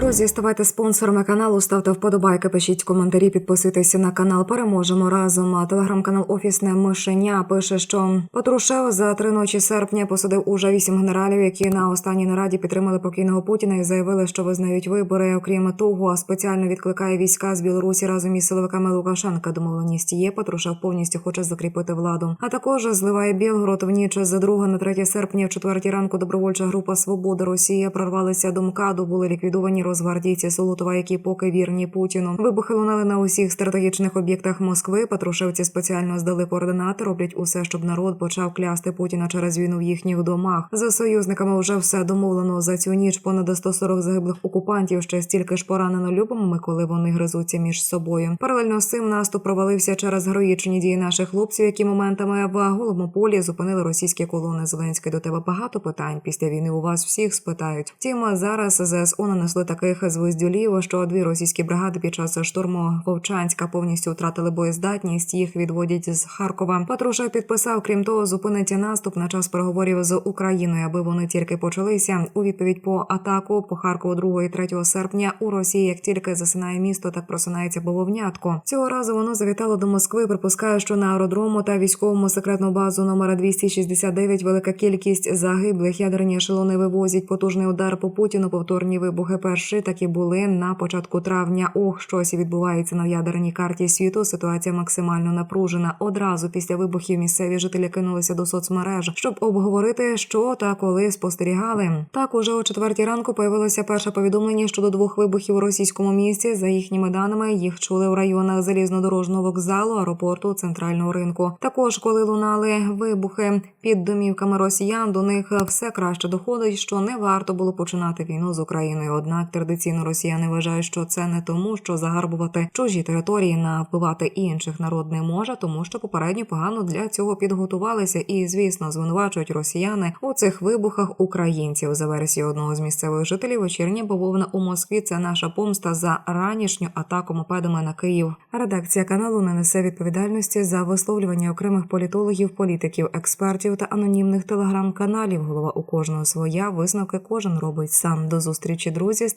Друзі, ставайте спонсорами каналу, ставте вподобайки, пишіть коментарі, підписуйтесь на канал. Переможемо разом. А телеграм-канал Офісне Мишеня пише, що Патрушев за три ночі серпня посадив уже вісім генералів, які на останній нараді підтримали покійного Путіна і заявили, що визнають вибори. Окрім того, спеціально відкликає війська з Білорусі разом із силовиками Лукашенка. Домовленість є. Патрушев повністю хоче закріпити владу. А також зливає Білгород в ніч з 2 на 3 серпня, в четвертій ранку добровольча група Свобода Росія прорвалися до МКАДу. Були ліквідовані розгвардійці Солотова, які поки вірні Путіну. Вибухи лунали на усіх стратегічних об'єктах Москви. Патрушевці спеціально здали координати, роблять усе, щоб народ почав клясти Путіна через війну в їхніх домах. За союзниками вже все домовлено за цю ніч. Понад 140 загиблих окупантів. Ще стільки ж поранено любими, коли вони гризуться між собою. Паралельно з цим наступ провалився через героїчні дії наших хлопців, які моментами в голому полі зупинили російські колони. Зеленський до тебе багато питань після війни. У вас всіх спитають. Втім, зараз ЗСУ нанесли таких звездюлів, що дві російські бригади під час штурму Вовчанська повністю втратили боєздатність. Їх відводять з Харкова. Патрушев підписав, крім того, зупинить наступ на час переговорів з Україною, аби вони тільки почалися. У відповідь по атаку по Харкову 2 і 3 серпня у Росії, як тільки засинає місто, так просинається бововнятко. Цього разу воно завітало до Москви. Припускає, що на аеродрому та військовому секретну базу номера 269 велика кількість загиблих. Ядерні ешелони вивозять потужний удар по Путіну. Повторні вибухи перші такі були на початку травня. Ох, щось відбувається на ядерній карті світу. Ситуація максимально напружена. Одразу після вибухів місцеві жителі кинулися до соцмереж, щоб обговорити, що та коли спостерігали. Так уже о четвертій ранку появилося перше повідомлення щодо двох вибухів у російському місті. За їхніми даними, їх чули в районах залізнодорожного вокзалу, аеропорту, центрального ринку. Також, коли лунали вибухи під домівками росіян, до них все краще доходить, що не варто було починати війну з Україною. Однак традиційно росіяни вважають, що це не тому, що загарбувати чужі території на вбивати інших народ не може, тому що попередньо погано для цього підготувалися, і звісно звинувачують росіяни у цих вибухах українців. За версією одного з місцевих жителів, вечірня бавовна у Москві це наша помста за ранішню атаку мопедами на Київ. Редакція каналу не несе відповідальності за висловлювання окремих політологів, політиків, експертів та анонімних телеграм-каналів. Голова у кожного своя висновки кожен робить сам. До зустрічі, друзі.